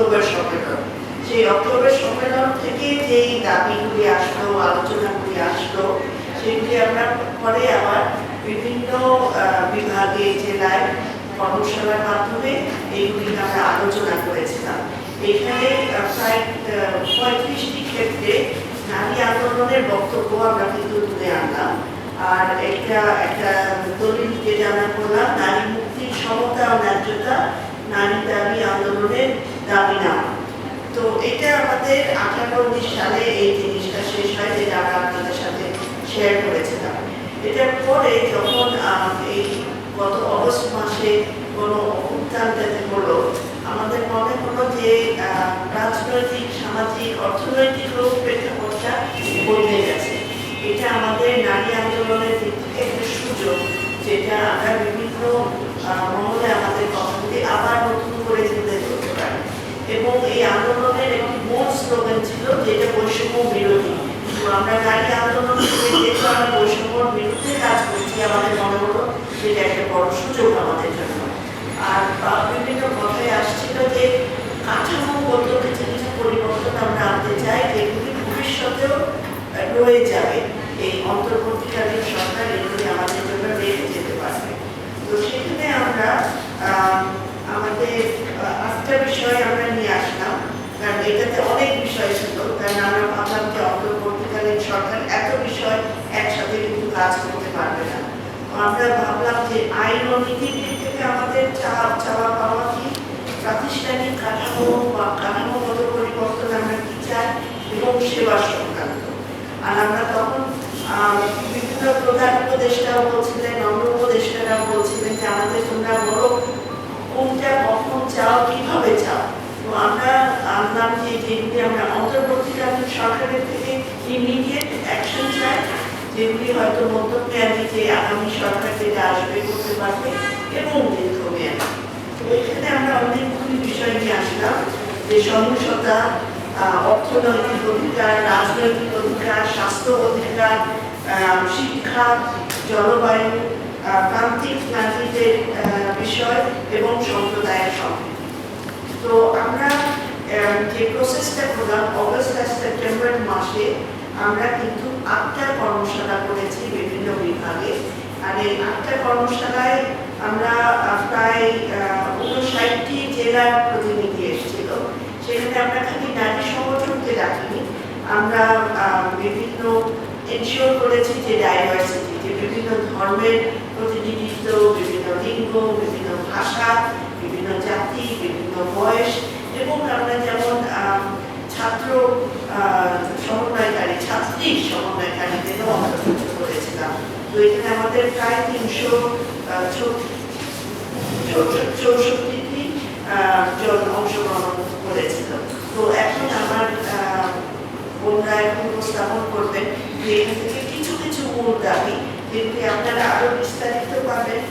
October সম্মেলন সেই October সম্মেলন থেকে যেই দাবিগুলি আসলো, আলোচনাগুলি আসলো, সেগুলি আমরা পরে আবার বিভিন্ন বিভাগে, জেলায় কর্মশালার মাধ্যমে এইগুলি আমরা আলোচনা করেছিলাম। এখানে প্রায় পঁয়ত্রিশটি ক্ষেত্রে নারী আন্দোলনের বক্তব্য আমরা কিন্তু তুলে আনলাম। আর একটা একটা দলিল যেটা আমরা করলাম নারী মুক্তির সমতা ও ন্যায্যতা, নারী দাবি আন্দোলনের দাবি নামা তো এটা আমাদের আঠারো উনিশ সালে এই জিনিসটা শেষ হয় যেটা আমরা আপনাদের সাথে শেয়ার করেছিলাম। এটার পরে যখন এই গত অগস্ট মাসে কোনো অভ্যুত্থান যাতে হলো, আমাদের মনে হলো যে রাজনৈতিক, সামাজিক, অর্থনৈতিক রূপ প্রেক্ষাপটটা বদলে গেছে। এটা আমাদের নারী আন্দোলনের দিক থেকে একটা সুযোগ, যেটা আমরা বিভিন্ন মহলে আমাদের কথাগুলি আবার নতুন করে তুলে ধরতে পারি এবং এই আন্দোলনের একটি মূল স্লোগান ছিল যেটা বৈষম্য বিরোধী। আমরা নারী আন্দোলন আমরা বৈষম্যর বিরুদ্ধে কাজ করছি, আমাদের মনে হলো এটা একটা বড় সুযোগ আমাদের জন্য। আর বিভিন্ন কথায় আসছিল যে কাঠামোগত কিছু কিছু পরিবর্তন আমরা আনতে চাই, যেগুলি ভবিষ্যতেও রয়ে যাবে। এই অন্তর্বর্তীকালীন সরকার এগুলি আমাদের জন্য রেখে যেতে পারবে। তো সেখানে আমরা আমাদের আটটা বিষয় আমরা নিয়ে আসলাম কারণ এটাতে অনেক বিষয় ছিল কারণ আমরা ভাবলাম যে অন্তর্বর্তীকালীন সরকার এত বিষয় একসাথে কিন্তু কাজ করতে পারবে না। আমরা ভাবলাম যে আইন ও নীতির দিক থেকে আমাদের চাওয়া চাওয়া পাওয়া কি? প্রাতিষ্ঠানিক কাঠামো বা কাঠামোগত পরিবর্তন আমরা কি চাই? এবং সেবা সংক্রান্ত। আর আমরা তখন বিভিন্ন প্রধান উপদেষ্টাও বলছিলেন, অন্য উপদেষ্টারাও বলছিলেন যে আমাদের তোমরা বড় কোনটা কখন চাও, কীভাবে আমরা আনলাম যে যেগুলি আমরা অন্তর্বর্তীকালীন সরকারের থেকে ইমিডিয়েট অ্যাকশন চাই, যেগুলি হয়তো মধ্যমেয়াদী যে আগামী সরকার যেটা আসবে করতে পারবে, এবং দীর্ঘমেয়াদী। এখানে আমরা অনেকগুলি বিষয় নিয়ে আসলাম, যে সহিংসতা অর্থনৈতিক অধিকার, রাজনৈতিক অধিকার, স্বাস্থ্য অধিকার শিক্ষা, জলবায়ু প্রান্তিক নারীদের বিষয়, এবং সম্প্রদায়ের সম্পৃক্তি তো আমরা আহ, যে প্রসেসটা করলাম অগস্ট আর সেপ্টেম্বর মাসে আমরা কিন্তু আটটা কর্মশালা করেছি বিভিন্ন বিভাগে। আর এই আটটা কর্মশালায় আমরা প্রায় উনষাটটি জেলার প্রতিনিধি এসেছিল। সেখানে আমরা খালি নারী সংগঠনকে ডাকিনি। আমরা বিভিন্ন এনশিওর করেছি যে ডাইভার্সিটি যে বিভিন্ন ধর্মের প্রতিনিধিত্ব, বিভিন্ন লিঙ্গ, বিভিন্ন ভাষা, বিভিন্ন জাতি, বিভিন্ন বয়স এবং আমরা যেমন আহ, ছাত্র সমন্বয়কারী ছাত্রী সমন্বয়কারীদেরও অন্তর্ভুক্ত করেছিলাম তো এখানে আমাদের প্রায় তিনশো চৌষট্টি জন অংশগ্রহণ করেছিল তো এখন আমার বোনরা এখন উপস্থাপন করবেন যে এখান থেকে কিছু কিছু মূল দাবি যেগুলি আপনারা আরও বিস্তারিত পাবেন